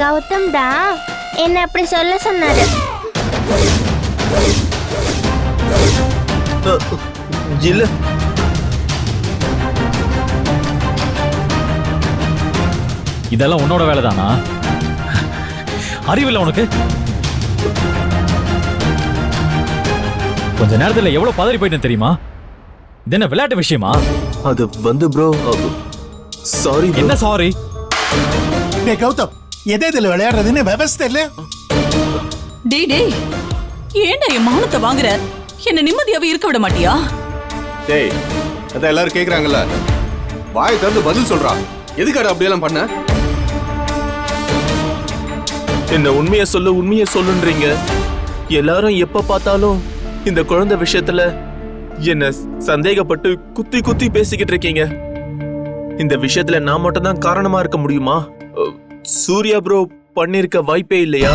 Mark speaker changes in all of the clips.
Speaker 1: கௌதம் தான் என்ன அப்படி சொல்ல சொன்னாரு.
Speaker 2: இல்ல
Speaker 3: இதெல்லாம் உன்னோட வேலை தானா அறிவில்லை உனக்கு? கொஞ்ச நேரத்துல எவ்வளவு பதறி போயிட்டேன் தெரியுமா? இது என்ன விளையாட்டு விஷயமா?
Speaker 2: அது வந்து ப்ரோ சாரி
Speaker 3: என்ன சாரி
Speaker 4: டேய் கௌதம். எதை இதுல விளையாடுறதுன்னு விவசாய இல்ல
Speaker 5: டேய் டேய். ஏன்டா என் மானத்தை வாங்குற? என்ன நிம்மதியாவே இருக்க விட மாட்டியா?
Speaker 6: டேய் அதான் எல்லாரும் கேக்குறாங்கல்ல. வாயை திறந்து பதில் சொல்றா. எதுக்காடா அப்படியெல்லாம் பண்ண?
Speaker 2: என்ன உண்மையை சொல்ல உண்மையை சொல்லுன்றீங்க. எல்லாரும் எப்ப பார்த்தாலும் இந்த குழந்தை விஷயத்துல என்ன சந்தேகப்பட்டு குத்தி குத்தி பேசிக்கிட்டு இருக்கீங்க. இந்த விஷயத்துல நான் மட்டும் தான் காரணமா இருக்க முடியுமா? சூர்யா ப்ரோ பண்ணிருக்க வாய்ப்பே இல்லையா?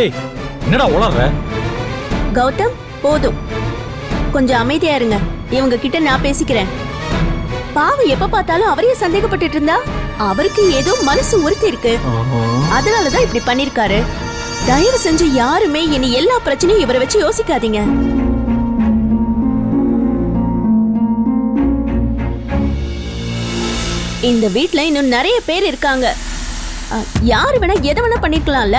Speaker 3: ஏய் என்னடா உளர்ற
Speaker 7: கௌதம் போதும். கொஞ்சம் அமைதியா இருங்க. இவங்க கிட்ட நான் பேசிக்கிறேன். பாவம் எப்ப பார்த்தாலும் அவரையே சந்தேகப்பட்டுட்டு இருந்தா? அவருக்கு ஏதோ மனசு உறுத்தி இருக்கு அதனாலதான் இப்படி பண்ணிருக்காரு. தயவு செஞ்சு யாருமே இனி எல்லா பிரச்சனையும் இவரை வச்சு யோசிக்காதீங்க. இந்த வீட்ல இன்னும் நிறைய பேர் இருக்காங்க. யாரு வேணா எதை வேணா பண்ணிருக்கலாம்ல?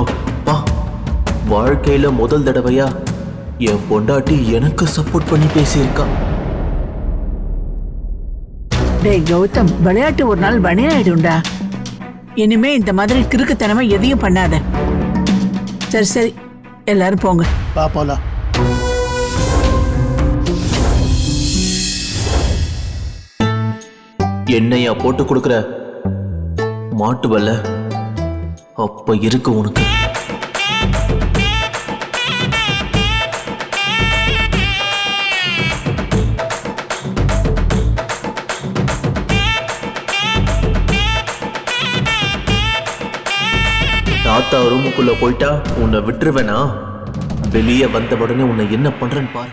Speaker 2: அப்பா வாழ்க்கையில முதல் தடவையா என் பொண்டாட்டி எனக்கு சப்போர்ட் பண்ணி பேசியிருக்கா.
Speaker 8: டேய் கௌதம் விளையாட்டு ஒரு நாள் வணியாயிடும்டா இனிமே இந்த மாதிரி கிறுக்குத்தனமா எதையும் பண்ணாத. சரி சரி. எல்லாரும் போங்க.
Speaker 4: வா போலாம்.
Speaker 2: என்னையா போட்டு கொடுக்குற? மாட்டுவல்ல அப்ப இருக்கு உனக்கு. தாத்தா ரூமுக்குள்ள போயிட்டா உன்னை விட்டுருவேனா? வெளியே வந்த உடனே உன்னை என்ன பண்றேன்னு பாரு.